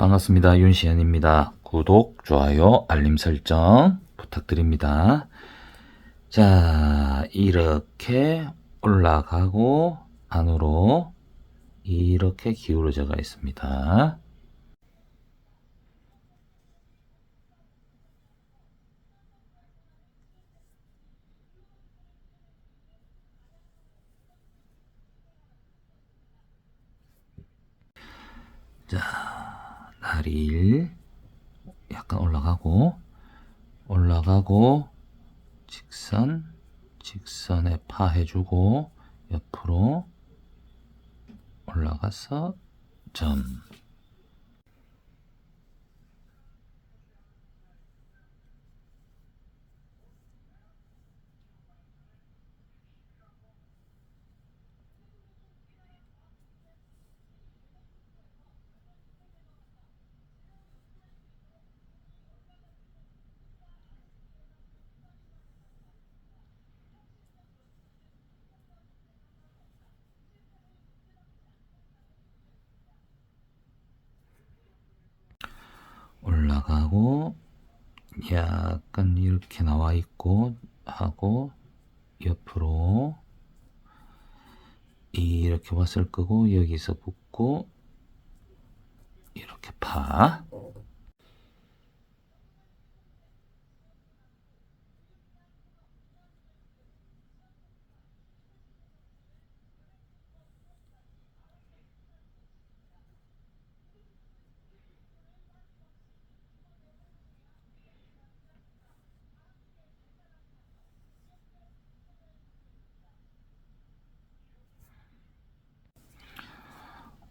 반갑습니다. 윤시현입니다. 구독, 좋아요, 알림 설정 부탁드립니다. 자, 이렇게 올라가고 안으로 이렇게 기울어져가 있습니다. 다리 약간 올라가고 올라가고 직선 직선에 파 해주고 옆으로 올라가서 점 올라가고 약간 이렇게 나와 있고 하고 옆으로 이렇게 왔을 거고 여기서 붙고 이렇게 파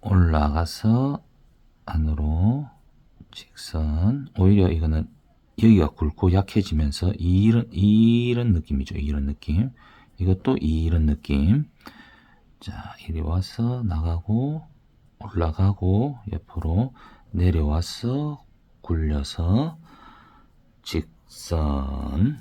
올라가서 안으로 직선. 오히려 이거는 여기가 굵고 약해지면서 이런 이런 느낌이죠. 이런 느낌. 이것도 이런 느낌. 자 이리 와서 나가고 올라가고 옆으로 내려와서 굴려서 직선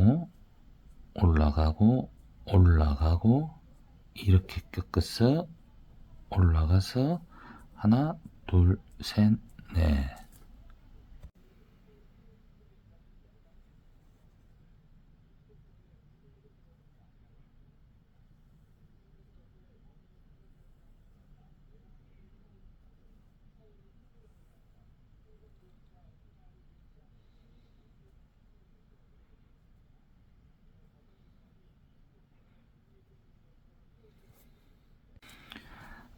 가고 올라가고 올라가고 이렇게 꺾어서 올라가서 하나 둘 셋 넷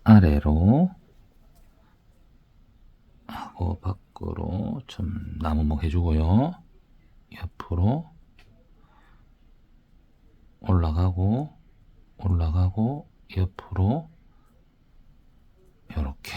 아래로 하고 밖으로 좀 나무목 해주고요. 옆으로 올라가고 올라가고 옆으로 이렇게